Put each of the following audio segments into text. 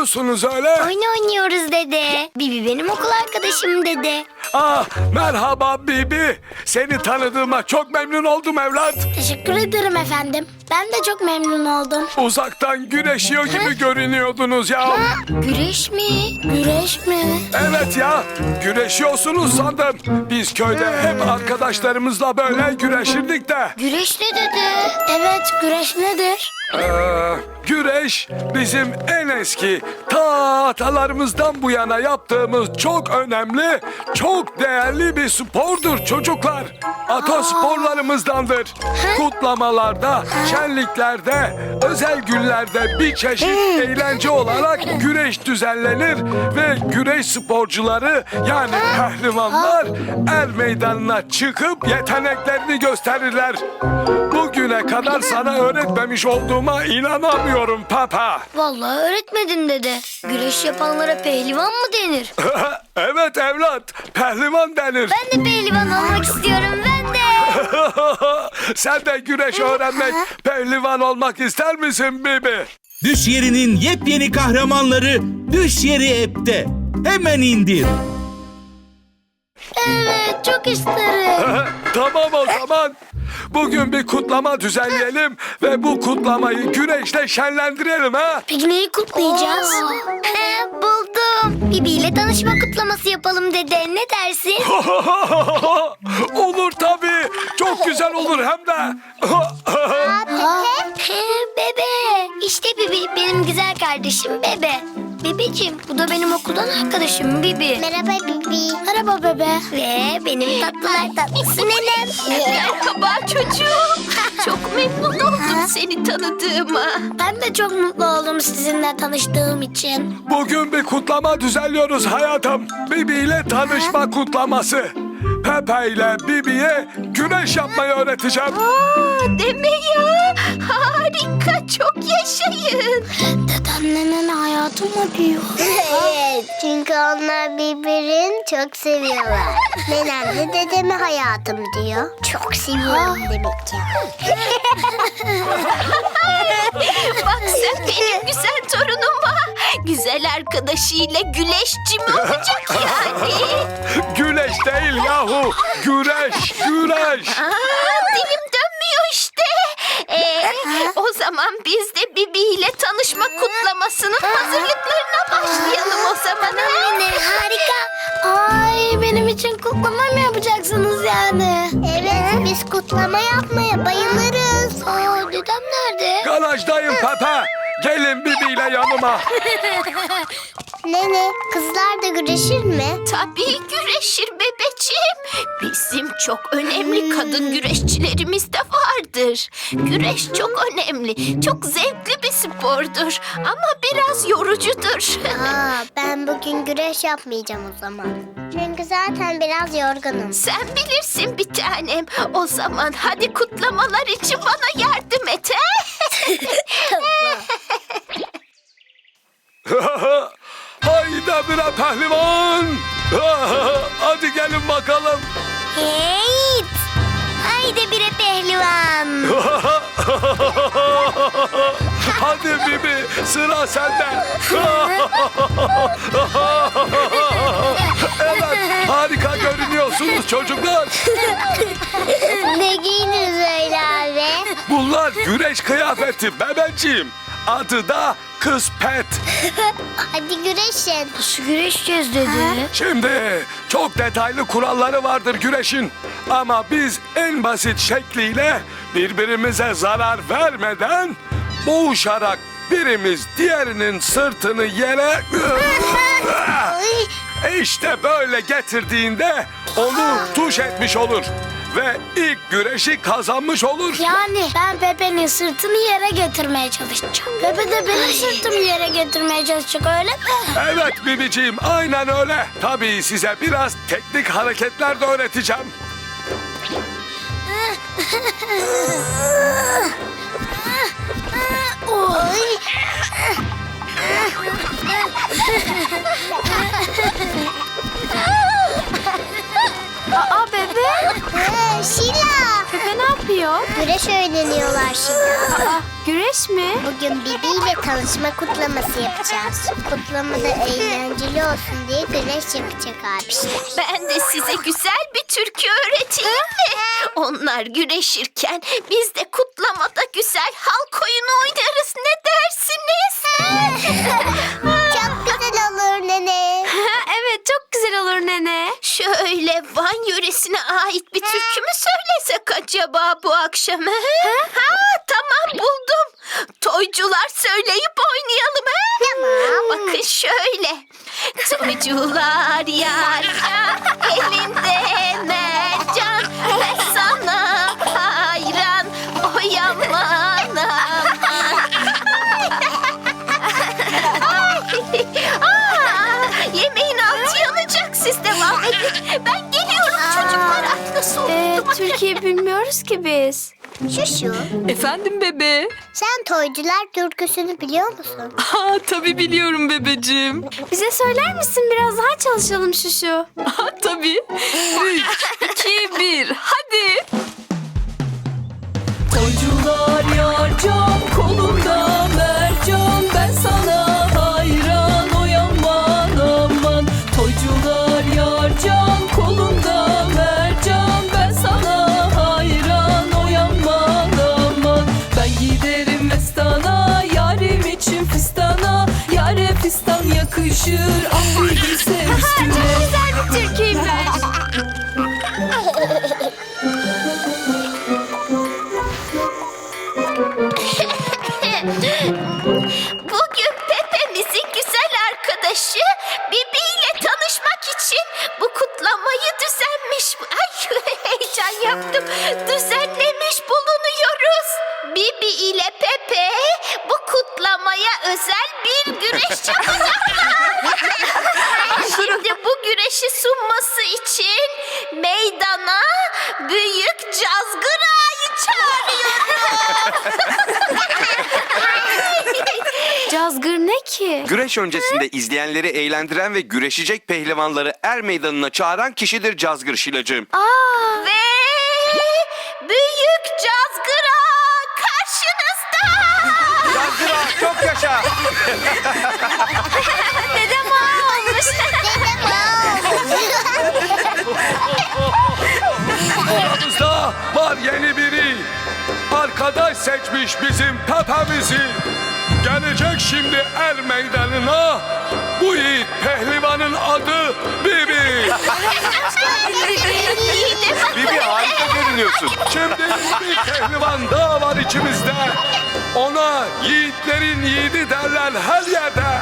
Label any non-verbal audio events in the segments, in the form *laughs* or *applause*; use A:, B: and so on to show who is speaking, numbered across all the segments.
A: yapıyorsunuz öyle?
B: Oyun oynuyoruz dede. Bibi benim okul arkadaşım dede.
A: Ah merhaba Bibi. Seni tanıdığıma çok memnun oldum evlat.
B: Teşekkür ederim efendim. Ben de çok memnun oldum.
A: Uzaktan güreşiyor gibi görünüyordunuz ya.
B: Güreş mi? Güreş mi?
A: Evet ya güreşiyorsunuz sandım. Biz köyde hep arkadaşlarımızla böyle güreşirdik de.
B: Güreş ne dede? Evet, güreş nedir?
A: Ee, güreş bizim en eski ta atalarımızdan bu yana yaptığımız çok önemli, çok değerli bir spordur çocuklar. Ata sporlarımızdandır. Kutlamalarda, şenliklerde, özel günlerde bir çeşit eğlence olarak güreş düzenlenir ve güreş sporcuları yani pehlivanlar er meydanına çıkıp yeteneklerini gösterirler. Bugüne kadar sana öğretmemiş olduğuma inanamıyorum Papa.
B: Vallahi öğretmedin dede. Güreş yapanlara pehlivan mı denir? *laughs*
A: evet evlat, pehlivan denir.
B: Ben de pehlivan olmak istiyorum ben de. *laughs*
A: Sen de güreş öğrenmek, pehlivan olmak ister misin Bibi?
C: Düş yerinin yepyeni kahramanları Düş Yeri app'te. Hemen indir.
B: Evet, çok isterim. *laughs*
A: tamam o zaman. Bugün bir kutlama düzenleyelim ve bu kutlamayı güneşle şenlendirelim ha.
B: Peki neyi kutlayacağız? He, buldum. Bibi ile tanışma kutlaması yapalım dede. Ne dersin? *laughs*
A: olur tabii. Çok güzel olur hem de.
B: He, bebe. İşte Bibi benim güzel kardeşim Bebe. Bebeciğim bu da benim okuldan arkadaşım Bibi.
D: Merhaba Bibi.
B: Merhaba bebe. Ve benim tatlılar tatlısı nenem.
E: Merhaba çocuğum. Çok memnun oldum seni tanıdığıma.
B: Ben de çok mutlu oldum sizinle tanıştığım için.
A: Bugün bir kutlama düzenliyoruz hayatım. Bibi ile tanışma kutlaması. Pepe ile Bibi'ye güneş yapmayı öğreteceğim.
E: Aa, deme ya. Harika çok yaşayın.
B: Dedem nenem hayatımı diyor. *laughs*
D: Evet. Çünkü onlar birbirini çok seviyorlar. Nenem de dedemi hayatım diyor. Çok seviyorum demek ya. *laughs*
E: Bak sen benim güzel torunuma. Güzel arkadaşıyla güleşçi mi olacak yani? *laughs*
A: Güneş değil yahu. Güreş, güreş.
E: Aa, dilim dönmüyor işte. Ee, o zaman biz de Bibi ile tanışma kutlamasının hazırlıklarına başlayalım o zaman. ha?
B: Anne harika. Ay benim için kutlama mı yapacaksınız yani?
D: Evet biz kutlama yapmaya bayılırız.
B: Aa dedem nerede?
A: Garajdayım Pepe. Gelin Bibi ile yanıma. *laughs*
D: Nene kızlar da güreşir mi?
E: Tabii güreşir bebeciğim. Bizim çok önemli kadın güreşçilerimiz de vardır. Güreş çok önemli, çok zevkli bir spordur ama biraz yorucudur.
D: Aa, ben bugün güreş yapmayacağım o zaman. Çünkü zaten biraz yorgunum.
E: Sen bilirsin bir tanem. O zaman hadi kutlamalar için bana yardım et. he? *laughs* *laughs* *laughs*
A: Hayda bire pehlivan. *laughs* Hadi gelin bakalım.
B: Hey! Haydi bire pehlivan. *laughs*
A: Hadi Bibi sıra sende. *laughs* evet harika görünüyorsunuz çocuklar.
D: ne giyiniz öyle abi?
A: Bunlar güreş kıyafeti bebeciğim. Adı da kız pet. *laughs*
D: Hadi güreşin.
B: Nasıl güreşeceğiz dedi?
A: Şimdi çok detaylı kuralları vardır güreşin. Ama biz en basit şekliyle birbirimize zarar vermeden boğuşarak birimiz diğerinin sırtını yere *laughs* işte böyle getirdiğinde onu tuş etmiş olur. Ve ilk güreşi kazanmış olur.
B: Yani ben Pepe'nin sırtını yere getirmeye çalışacağım. Pepe de benim sırtımı yere getirmeye çalışacak öyle mi?
A: Evet Bibiciğim aynen öyle. Tabii size biraz teknik hareketler de öğreteceğim.
B: Oy. Aa bebe.
D: Ee, Şila.
B: Pepe ne yapıyor?
D: güreş öğreniyorlar şimdi.
B: Aa, güreş mi?
D: Bugün Bibi ile tanışma kutlaması yapacağız. Kutlamada eğlenceli olsun diye güreş yapacak abişler.
E: Ben de size güzel bir türkü öğreteyim mi? Onlar güreşirken biz de kutlamada güzel halk oyunu oynarız. Ne dersiniz?
D: Çok güzel olur nene.
B: Çok güzel olur nene.
E: Şöyle Van yöresine ait bir türkü mü söylesek acaba bu akşam? he? Ha tamam buldum. Toycular söyleyip oynayalım. he?
D: Tamam.
E: Bakın şöyle. Toycular yar yar *laughs* elinde mercan. *laughs* Ben geliyorum çocuklar. Ay, Nasıl
B: Ee,
E: unuttum?
B: Türkiye bilmiyoruz ki biz.
D: Şu şu.
F: Efendim bebe?
D: Sen toycular türküsünü biliyor musun?
F: Ha tabii biliyorum bebecim.
B: Bize söyler misin biraz daha çalışalım şu şu.
F: Ha tabii. Üç, iki, bir. Hadi. Toycular yarcan kolunda yakışır ah bir giyse *laughs* üstüne
B: Güzel bir türküymüş. *laughs*
E: Bugün Pepe'mizin güzel arkadaşı Güreş
G: öncesinde izleyenleri eğlendiren ve güreşecek pehlivanları er meydanına çağıran kişidir Cazgır Şilacığım.
B: Aa,
E: Ve büyük cazgıra karşınızda.
G: Cazgır Ağa, çok yaşa! *laughs*
E: Dedem ağa olmuş. *laughs*
A: Aramızda var yeni biri. Arkadaş seçmiş bizim Pepe'mizi. Gelecek şimdi er meydanına. Bu yiğit pehlivanın adı Bibi.
G: Bibi harika görünüyorsun.
A: Şimdi bir pehlivan daha var içimizde. Ona yiğitlerin yiğidi derler her yerde.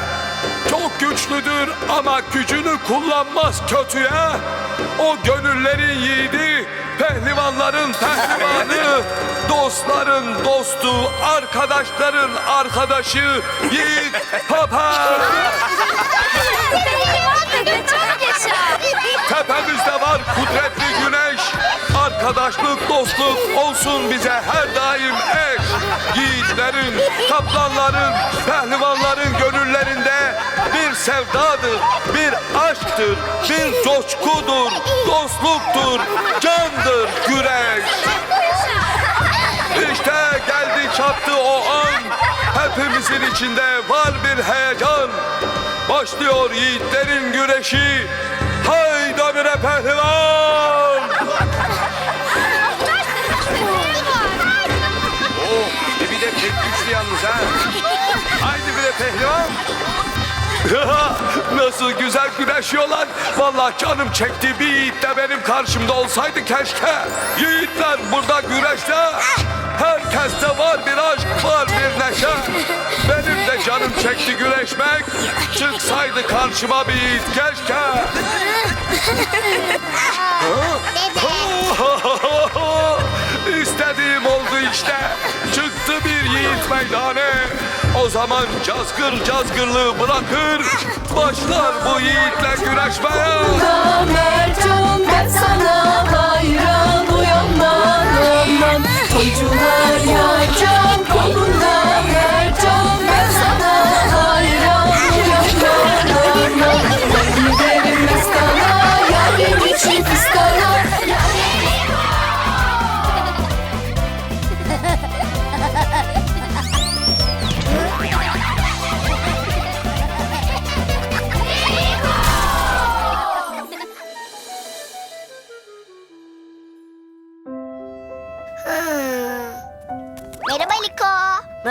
A: Çok güçlüdür ama gücünü kullanmaz kötüye. O gönüllerin yiğidi, pehlivanların pehlivanı, dostların dostu, arkadaşların arkadaşı Yiğit Papa. Tepemizde var kudretli güneş. Arkadaşlık, dostluk olsun bize her daim eş. Yiğitlerin, kaplanların, pehlivanların gönüllerinde bir sevdadır, bir aşktır, bir coşkudur, dostluktur, candır güreş. İşte geldi çattı o an. Hepimizin içinde var bir heyecan. Başlıyor yiğitlerin güreşi. Hayda bire pehlivan.
G: Güçlü yalnız ha.
A: Haydi bire pehlivan. *laughs* Nasıl güzel güreşiyorlar. Vallahi canım çekti bir yiğit de benim karşımda olsaydı keşke. Yiğitler burada güreşte. Herkeste var bir aşk, var bir neşe. Benim de canım çekti güreşmek. Çıksaydı karşıma bir yiğit keşke. *laughs* İstediğim oldu işte. Bir yiğit meydane. O zaman cazgır cazgırlığı bırakır. Başlar bu yiğitle güreşmeye.
F: Mercan ben sana hayran uyanman aman Toycular yarcan kolunda mercan ben sana hayran uyanman aman giderim mestana yarim için fistana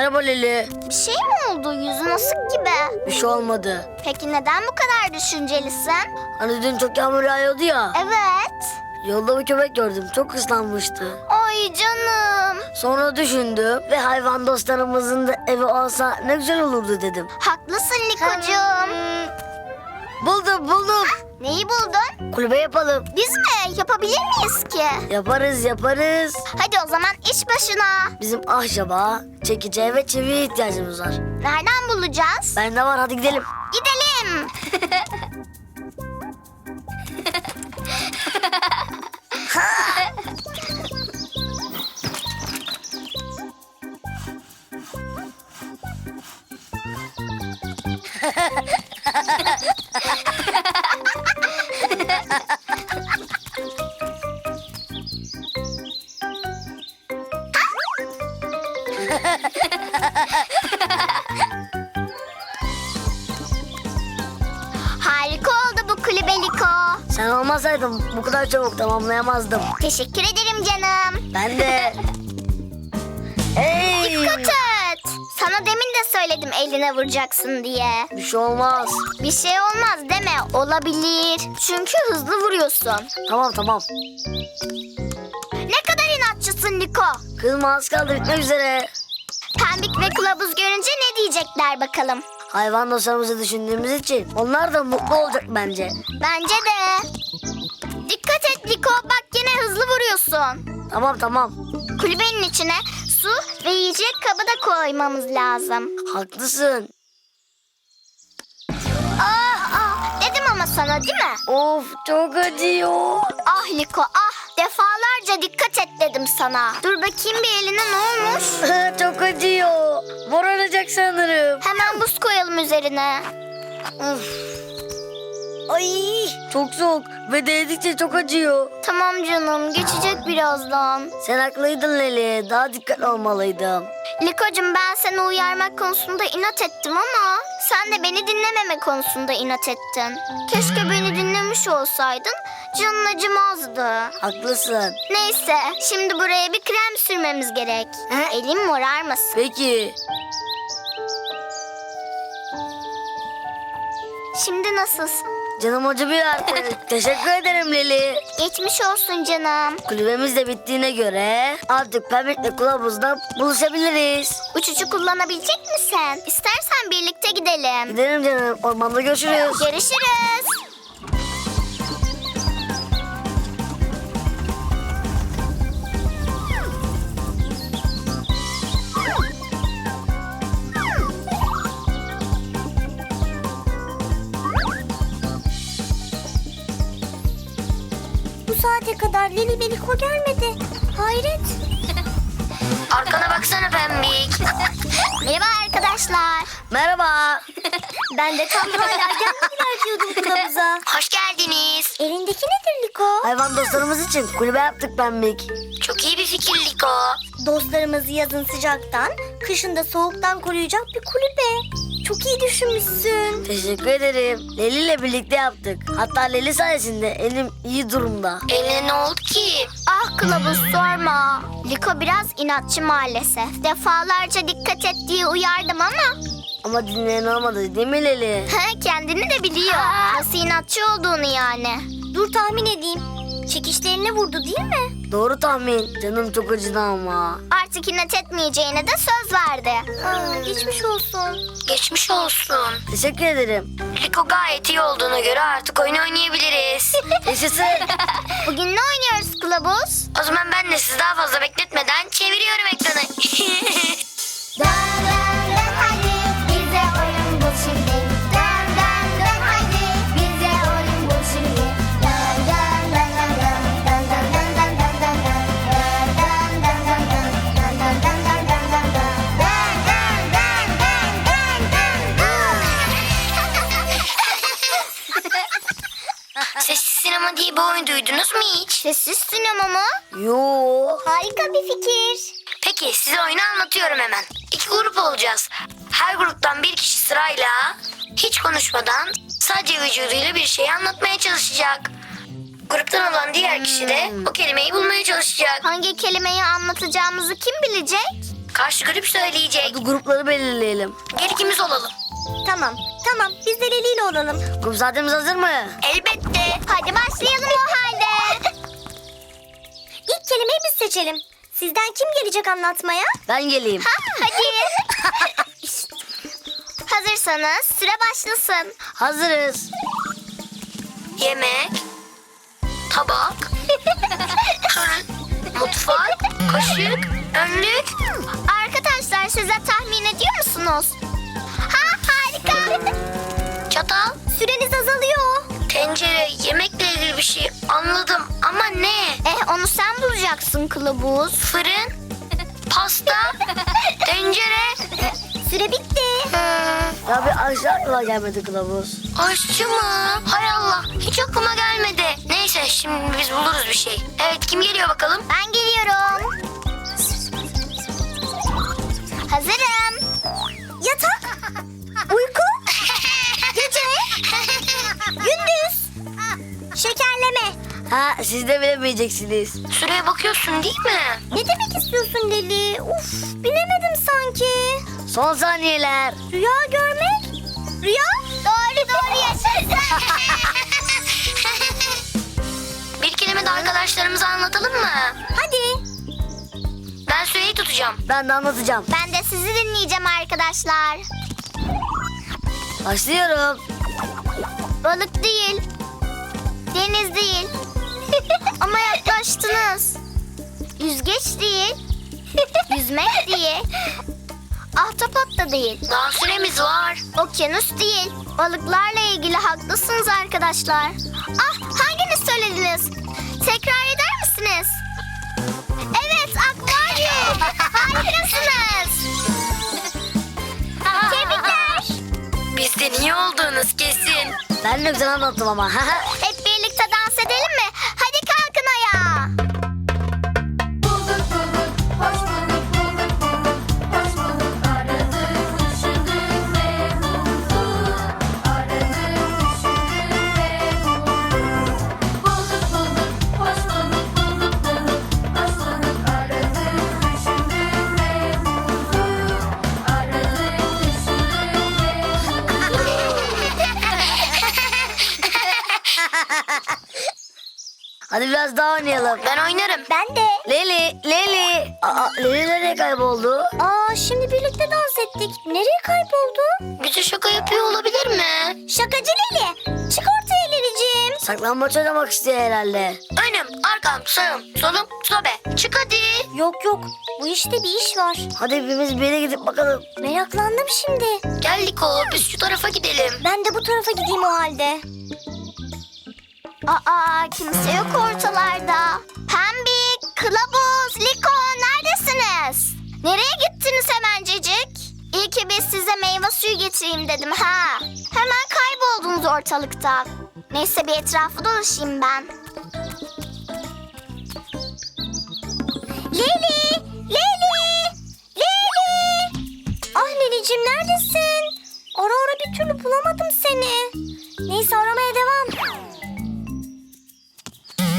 H: Merhaba
I: Leli.
H: Bir şey mi oldu? Yüzün asık gibi.
I: Bir şey olmadı.
H: Peki neden bu kadar düşüncelisin?
I: Hani dün çok yağmur yağıyordu ya.
H: Evet.
I: Yolda bir köpek gördüm. Çok ıslanmıştı.
H: Ay canım.
I: Sonra düşündüm ve hayvan dostlarımızın da evi olsa ne güzel olurdu dedim.
H: Haklısın Likocuğum.
I: Buldum buldum.
H: Neyi buldun?
I: Kulübe yapalım.
H: Biz mi? Yapabilir miyiz ki?
I: Yaparız yaparız.
H: Hadi o zaman iş başına.
I: Bizim ahşaba, çekeceğe ve çiviye ihtiyacımız var.
H: Nereden bulacağız?
I: Bende var hadi gidelim.
H: Gidelim. *laughs* *laughs*
I: Sen olmasaydın bu kadar çabuk tamamlayamazdım.
H: Teşekkür ederim canım.
I: Ben de. *laughs* Hey!
H: Dikkat et. Sana demin de söyledim eline vuracaksın diye.
I: Bir şey olmaz.
H: Bir şey olmaz deme. Olabilir. Çünkü hızlı vuruyorsun.
I: Tamam tamam.
H: Ne kadar inatçısın Liko.
I: Kızma az kaldı bitmek üzere.
H: Pembik ve kılavuz görünce ne diyecekler bakalım.
I: Hayvan dostlarımızı düşündüğümüz için onlar da mutlu olacak bence.
H: Bence de. Dikkat et Liko. Bak yine hızlı vuruyorsun.
I: Tamam tamam.
H: Kulübenin içine su ve yiyecek kabı da koymamız lazım.
I: Haklısın.
H: Ah ah dedim ama sana değil mi?
I: Of çok acıyor.
H: Ah Liko ah dikkat et dedim sana. Dur bakayım bir eline ne olmuş? *laughs*
I: çok acıyor. Moraracak sanırım.
H: Hemen buz koyalım üzerine.
I: Ay çok soğuk ve değdikçe çok acıyor.
H: Tamam canım geçecek birazdan.
I: Sen haklıydın Leli. Daha dikkatli olmalıydım.
H: Liko'cum ben seni uyarmak konusunda inat ettim ama sen de beni dinlememe konusunda inat ettin. Keşke beni dinlemiş olsaydın canın acımazdı.
I: Haklısın.
H: Neyse şimdi buraya bir krem sürmemiz gerek. Elim morarmasın.
I: Peki.
H: Şimdi nasılsın?
I: Canım acımıyor artık. *laughs* Teşekkür ederim Leli.
H: Geçmiş olsun canım.
I: Kulübemiz de bittiğine göre artık Pemik'le kılavuzda buluşabiliriz.
H: Uçucu kullanabilecek misin? İstersen birlikte gidelim.
I: Gidelim canım. Ormanda görüşürüz.
H: Görüşürüz. Liko gelmedi. Hayret. *laughs*
J: Arkana baksana Pembik. *laughs*
H: Merhaba arkadaşlar.
I: Merhaba. *laughs*
H: Ben de tam hala gelmediler diyordum kılavuza.
J: Hoş geldiniz.
H: Elindeki nedir Liko?
I: Hayvan dostlarımız için kulübe yaptık Pemik.
J: Çok iyi bir fikir Liko.
H: Dostlarımızı yazın sıcaktan, kışın da soğuktan koruyacak bir kulübe. Çok iyi düşünmüşsün.
I: Teşekkür ederim. Leli ile birlikte yaptık. Hatta Leli sayesinde elim iyi durumda.
J: Eline ne oldu ki?
H: Ah kılavuz sorma. Liko biraz inatçı maalesef. Defalarca dikkat et diye uyardım ama
I: Ama dinleyen olmadı değil mi Leli?
H: kendini de biliyor. Nasıl inatçı olduğunu yani. Dur tahmin edeyim. Çekişlerini vurdu değil mi?
I: Doğru tahmin. Canım çok acıdı ama.
H: Artık inat etmeyeceğine de söz verdi. geçmiş olsun.
J: Geçmiş olsun.
I: Teşekkür ederim.
J: Liko gayet iyi olduğuna göre artık oyun oynayabiliriz. *laughs*
I: Yaşasın.
H: Bugün ne oynuyoruz kılavuz?
J: o zaman ben de sizi daha fazla bekletmeden çeviriyorum ekranı. *laughs* sinema diye bir oyun duydunuz mu hiç?
H: Sessiz sinema mı?
I: Yo.
H: Harika bir fikir.
J: Peki size oyunu anlatıyorum hemen. İki grup olacağız. Her gruptan bir kişi sırayla hiç konuşmadan sadece vücuduyla bir şeyi anlatmaya çalışacak. Gruptan olan diğer kişi de o kelimeyi bulmaya çalışacak.
H: Hangi kelimeyi anlatacağımızı kim bilecek?
J: Karşı grup söyleyecek.
I: Hadi grupları belirleyelim.
J: Gel ikimiz olalım.
H: Tamam, tamam. Biz de Leli ile olalım.
I: Kum saatimiz hazır mı?
J: Elbette.
H: Hadi başlayalım o halde. İlk kelimeyi biz seçelim. Sizden kim gelecek anlatmaya?
I: Ben geleyim.
H: Hadi. *laughs* Hazırsanız süre başlasın.
I: Hazırız.
J: Yemek, tabak, *laughs* mutfak, kaşık, önlük.
H: Arkadaşlar size tahmin ediyor musunuz? *laughs*
J: Çatal,
H: Süreniz azalıyor.
J: tencere, yemekle ilgili bir şey anladım ama ne?
H: Eh onu sen bulacaksın kılavuz.
J: Fırın, pasta, *laughs* tencere.
H: Süre bitti.
J: Hmm,
I: Ya bir aşağı aklıma gelmedi kılavuz.
J: aşçı mı? Hay Allah hiç aklıma gelmedi. Neyse şimdi biz buluruz bir şey. Evet kim geliyor bakalım?
H: Ben geliyorum. Hazırım. Yatak. *laughs* Uyku. Şekerleme.
I: Ha siz de bilemeyeceksiniz.
J: Süreye bakıyorsun değil mi?
H: Ne demek istiyorsun Leli? Uf bilemedim sanki.
I: Son saniyeler.
H: Rüya görmek. Rüya? Doğru doğru yaşasın. *laughs*
J: Bir kelime de arkadaşlarımıza anlatalım mı?
H: Hadi.
J: Ben süreyi tutacağım.
I: Ben de anlatacağım.
H: Ben de sizi dinleyeceğim arkadaşlar.
I: Başlıyorum.
H: Balık değil. Deniz değil. *laughs* Ama yaklaştınız. Yüzgeç değil. Yüzmek değil. Ahtapot da değil.
J: Daha süremiz var.
H: Okyanus değil. Balıklarla ilgili haklısınız arkadaşlar. Ah hanginiz söylediniz? Tekrar eder misiniz? Evet akvaryum. Harikasınız. Tebrikler.
J: Bizden iyi olduğunuz kesin.
I: Ben de güzel anlattım ama. *laughs*
H: Hep birlikte dans edelim mi?
I: Oynayalım.
J: Ben oynarım.
H: Ben de.
I: Leli, Leli. Aa, Leli nereye kayboldu?
H: Aa şimdi birlikte dans ettik. Nereye kayboldu?
J: Bize şaka yapıyor olabilir mi?
H: Şakacı Leli. Çık ortaya Leli'ciğim.
I: Saklambaç oynamak istiyor herhalde.
J: Önüm, arkam, sağım, solum, sobe. Çık hadi.
H: Yok yok. Bu işte bir iş var.
I: Hadi hepimiz bir yere gidip bakalım.
H: Meraklandım şimdi.
J: Gel Liko, biz şu tarafa gidelim.
H: Ben de bu tarafa gideyim o halde. Aa kimse yok ortalarda. Pembik, Kılavuz, Liko neredesiniz? Nereye gittiniz hemencecik? İyi ki biz size meyve suyu getireyim dedim ha. Hemen kayboldunuz ortalıktan. Neyse bir etrafı dolaşayım ben. Leli! Leli! Leli! Ah Leli'cim neredesin? Ara ara bir türlü bulamadım seni. Neyse aramaya devam.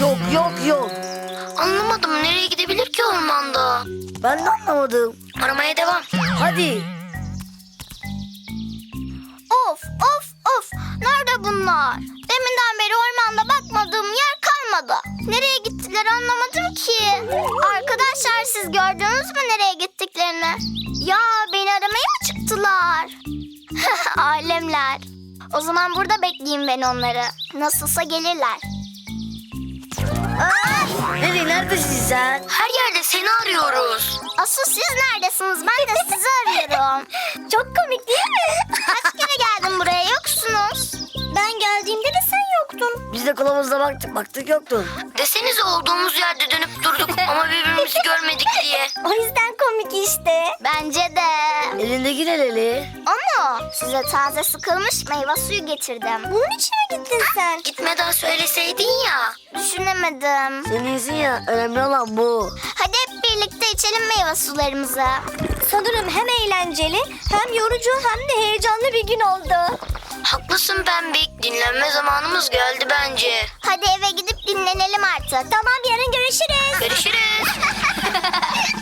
I: Yok yok yok.
J: Anlamadım, nereye gidebilir ki ormanda?
I: Ben de anlamadım.
J: Aramaya devam.
I: Hadi.
H: Of of of. Nerede bunlar? Deminden beri ormanda bakmadığım yer kalmadı. Nereye gittiler anlamadım ki. Arkadaşlar siz gördünüz mü nereye gittiklerini? Ya beni aramaya mı çıktılar? *laughs* Alemler. O zaman burada bekleyeyim ben onları. Nasılsa gelirler.
I: Leli neredesin sen?
J: Her yerde seni arıyoruz.
H: Asıl siz neredesiniz? Ben de sizi arıyorum. *laughs* Çok komik değil mi? Kaç kere geldim buraya yoksunuz. Ben geldiğimde de sen yoktun.
I: Biz de kılavuzda baktık baktık yoktun.
J: Desenize olduğumuz yerde dönüp durduk ama birbirimizi görmedik diye. *laughs*
H: O yüzden komik işte. Bence de.
I: Elindeki ne Leli?
H: Ama size taze sıkılmış meyve suyu getirdim. Bunun için mi gittin sen?
J: Gitmeden söyleseydin ya.
H: Düşünemedim.
I: Senin iyisin ya önemli olan bu.
H: Hadi hep birlikte içelim meyve sularımızı. Sanırım hem eğlenceli hem yorucu hem de heyecanlı bir gün oldu.
J: Haklısın Pembik. Dinlenme zamanımız geldi bence.
H: Hadi eve gidip dinlenelim artık. Tamam yarın görüşürüz.
J: Görüşürüz. *laughs*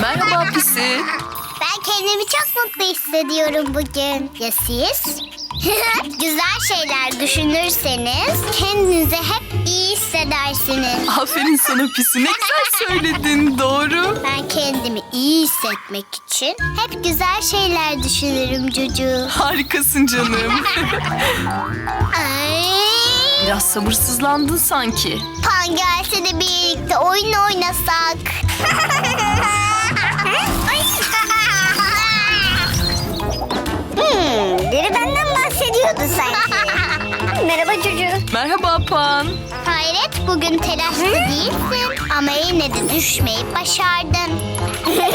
F: Merhaba pisi.
D: Ben kendimi çok mutlu hissediyorum bugün. Ya siz? *laughs* Güzel şeyler düşünürseniz kendinizi hep iyi hissedersiniz.
F: Aferin sana pisi. Ne güzel söyledin. Doğru.
D: Ben kendimi iyi hissetmek için hep güzel şeyler düşünürüm Cucu.
F: Harikasın canım. *laughs*
D: Ay.
F: Biraz sabırsızlandın sanki.
D: Pan gelse de birlikte oyun oynasak. *laughs* hmm, biri benden bahsediyordu sanki. Merhaba çocuğum.
F: Merhaba Pan.
D: Hayret bugün telaşlı değilsin ama yine de düşmeyi başardın. *laughs*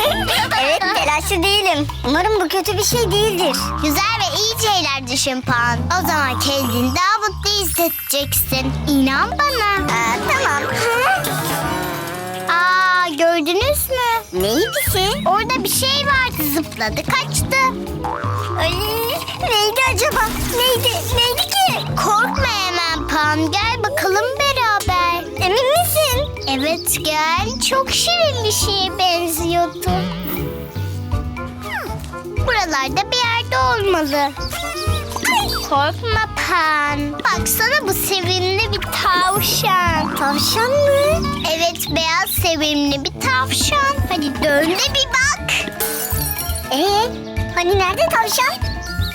D: evet telaşlı değilim. Umarım bu kötü bir şey değildir. Güzel ve iyi şeyler düşün Pan. O zaman kendini daha mutlu hissedeceksin. İnan bana. tamam. Aa gördünüz mü? Neydi Orada bir şey vardı zıpladı kaçtı. Ay, neydi acaba? Neydi? Neydi ki? Korkma hemen Pan. Gel bakalım beraber. Emin misin? Evet gel. Çok şirin bir şeye benziyordu. Buralarda bir yerde olmalı. Korkma Pan. Baksana bu sevimli bir tavşan. Tavşan mı? Evet beyaz sevimli bir tavşan. Hadi dön de bir bak. Ee, hani nerede tavşan?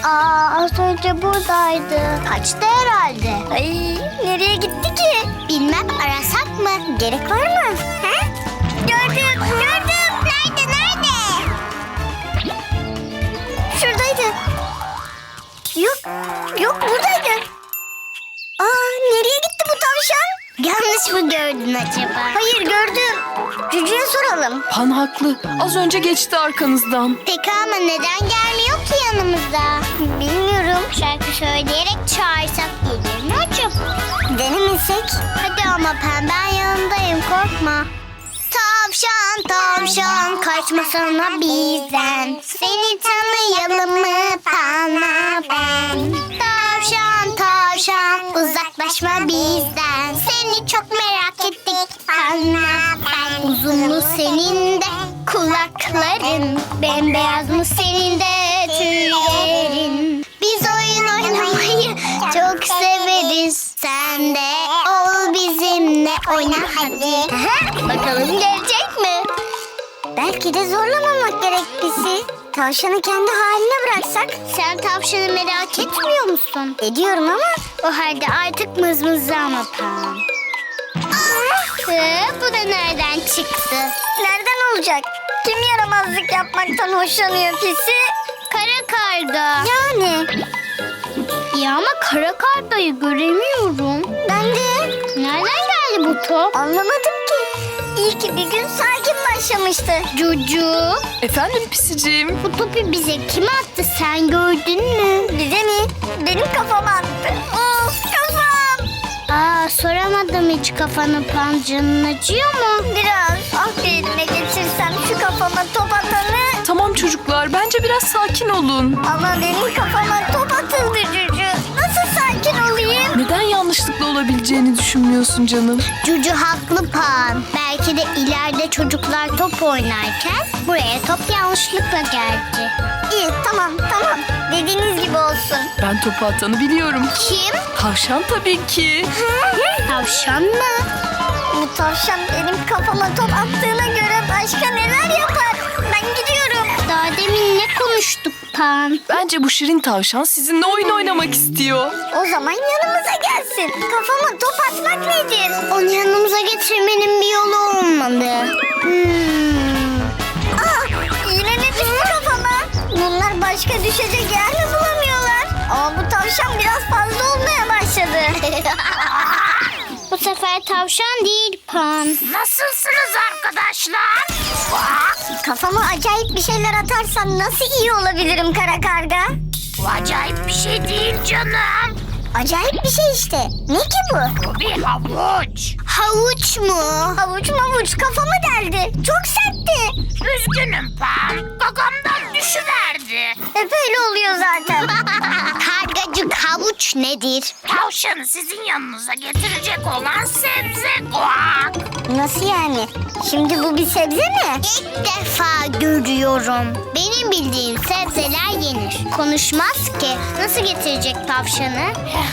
D: Aa, az önce buradaydı. Kaçtı herhalde. Ay, nereye gitti ki? Bilmem, arasak mı? Gerek var mı? Yok, yok buradaydı. Aa, nereye gitti bu tavşan? Yanlış mı gördün acaba? Hayır gördüm. Cücü'ye soralım.
F: Pan haklı. Az önce geçti arkanızdan.
D: Peki ama neden gelmiyor ki yanımıza? Bilmiyorum. Şarkı söyleyerek çağırsak gelir mi acaba? Denemesek. Hadi ama Pem ben yanındayım korkma. Tavşan tavşan kaçmasana bizden. Seni tanıyalım mı bana kulakların? Bembeyaz mı senin de tüylerin? Biz oyun oynamayı çok severiz. Sen de ol bizimle oyna hadi. Bakalım gelecek mi? Belki de zorlamamak gerek bizi. Tavşanı kendi haline bıraksak. Sen tavşanı merak etmiyor musun? Ediyorum ama. O halde artık mızmızlama Pam. Ee, bu da nereden çıktı? Nereden olacak? Kim yaramazlık yapmaktan hoşlanıyor pisi? Kara karga. Yani? Ya ama kara kardayı göremiyorum. Ben de. Nereden geldi bu top? Anlamadım ki. İyi ki bir gün sakin başlamıştı. Cucu.
F: Efendim pisicim.
D: Bu topu bize kim attı sen gördün mü? Bize mi? Benim kafama attı. Of kafam. Aa soramadım hiç kafanı pancının acıyor mu? Biraz. Ah bir elime geçirsem kafama top atanı.
F: Tamam çocuklar bence biraz sakin olun.
D: Ama benim kafama top atıldı Cucu. Nasıl sakin olayım?
F: Neden yanlışlıkla olabileceğini düşünmüyorsun canım?
D: Cucu haklı Pan. Belki de ileride çocuklar top oynarken buraya top yanlışlıkla geldi. İyi tamam tamam. Dediğiniz gibi olsun.
F: Ben topu atanı biliyorum.
D: Kim?
F: Tavşan tabii ki.
D: Tavşan mı? Bu tavşan benim kafama top attığına başka neler yapar? Ben gidiyorum. Daha demin ne konuştuk Pan?
F: Bence bu şirin tavşan sizinle oyun oynamak istiyor.
D: O zaman yanımıza gelsin. Kafama top atmak nedir? Onu yanımıza getirmenin bir yolu olmalı. Hmm. Aa, yine ne düştü kafama? Bunlar başka düşecek yer mi bulamıyorlar? Ama bu tavşan biraz fazla olmaya başladı. *laughs* bu sefer tavşan değil Pan. Nasılsınız arkadaşlar? Kafama acayip bir şeyler atarsam nasıl iyi olabilirim kara karga? Bu acayip bir şey değil canım. Acayip bir şey işte. Ne ki bu? Bu bir havuç. Havuç mu? Havuç mavuç kafama deldi. Çok sertti. Üzgünüm Pam. Gagamdan düşüverdi. Hep öyle oluyor zaten. *laughs* Kargacık havuç Nedir?
K: Tavşanı sizin yanınıza getirecek olan sebze guak.
D: Nasıl yani? Şimdi bu bir sebze mi? İlk defa görüyorum. Benim bildiğim sebzeler yenir. Konuşmaz ki. Nasıl getirecek tavşanı? *laughs*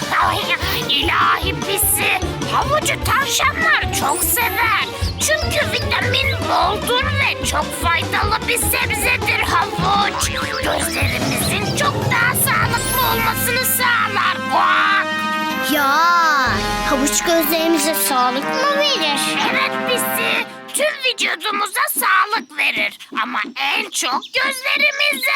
K: İlahi pisi. Havucu tavşanlar çok sever. Çünkü vitamin boldur ve çok faydalı bir sebzedir havuç. Gözlerimizin çok daha sağlıklı olmasını sağlar guak.
D: Ya havuç gözlerimize sağlık mı verir?
K: Evet pisi. Tüm vücudumuza sağlık verir. Ama en çok gözlerimize.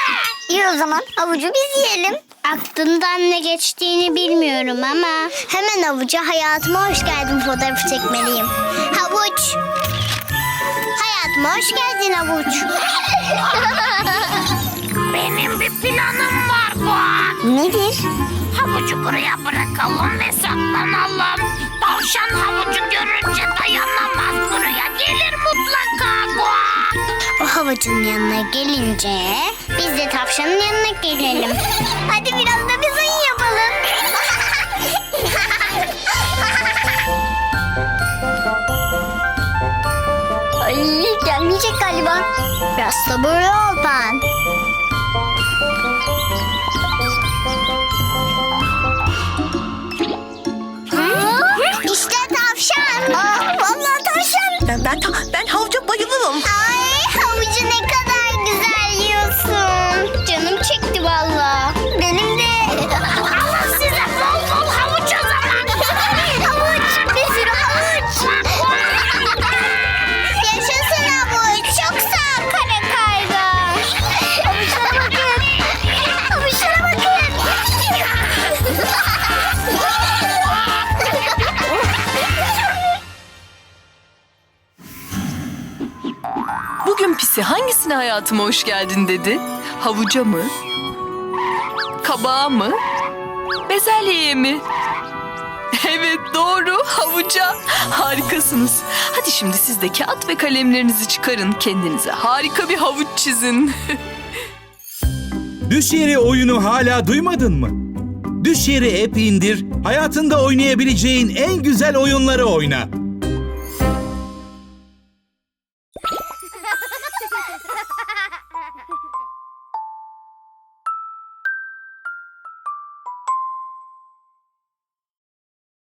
D: İyi o zaman havucu biz yiyelim. Aklından ne geçtiğini bilmiyorum ama hemen havuca hayatıma hoş geldin fotoğrafı çekmeliyim. Havuç. Hayatıma hoş geldin havuç. *laughs*
K: Benim bir planım var guak.
D: Nedir?
K: Havucu buraya bırakalım ve saklanalım. Tavşan havucu görünce dayanamaz buraya gelir mutlaka guak.
D: O havucun yanına gelince biz de tavşanın yanına gelelim. *laughs* Hadi biraz da biz oyun yapalım. *laughs* Ay gelmeyecek galiba. Biraz sabırlı ol ben. İşte tavşan. Aa, vallahi tavşan.
F: Ben ben ben havuca bayılırım.
D: Ay
F: hayatıma hoş geldin dedi? Havuca mı? Kabağa mı? Bezelyeye mi? Evet doğru havuca. Harikasınız. Hadi şimdi siz de kağıt ve kalemlerinizi çıkarın. Kendinize harika bir havuç çizin. *laughs*
C: Düş yeri oyunu hala duymadın mı? Düş yeri app indir, hayatında oynayabileceğin en güzel oyunları oyna.